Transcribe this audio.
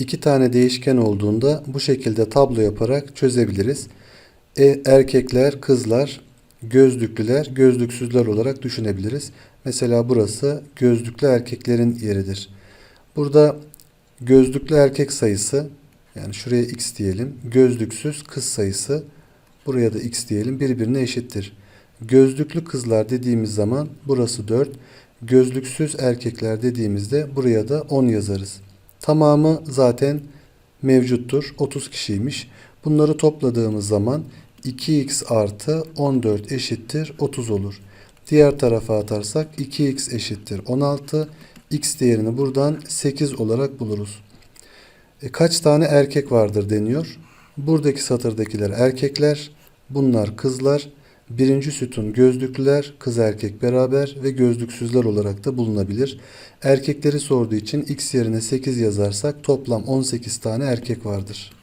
iki tane değişken olduğunda bu şekilde tablo yaparak çözebiliriz. E, erkekler, kızlar, gözlüklüler, gözlüksüzler olarak düşünebiliriz. Mesela burası gözlüklü erkeklerin yeridir. Burada gözlüklü erkek sayısı yani şuraya x diyelim. Gözlüksüz kız sayısı buraya da x diyelim birbirine eşittir. Gözlüklü kızlar dediğimiz zaman burası 4. Gözlüksüz erkekler dediğimizde buraya da 10 yazarız. Tamamı zaten mevcuttur. 30 kişiymiş. Bunları topladığımız zaman 2x artı 14 eşittir 30 olur. Diğer tarafa atarsak 2x eşittir 16. x değerini buradan 8 olarak buluruz. E, kaç tane erkek vardır deniyor. Buradaki satırdakiler erkekler, bunlar kızlar. Birinci sütun gözlüklüler, kız erkek beraber ve gözlüksüzler olarak da bulunabilir. Erkekleri sorduğu için x yerine 8 yazarsak toplam 18 tane erkek vardır.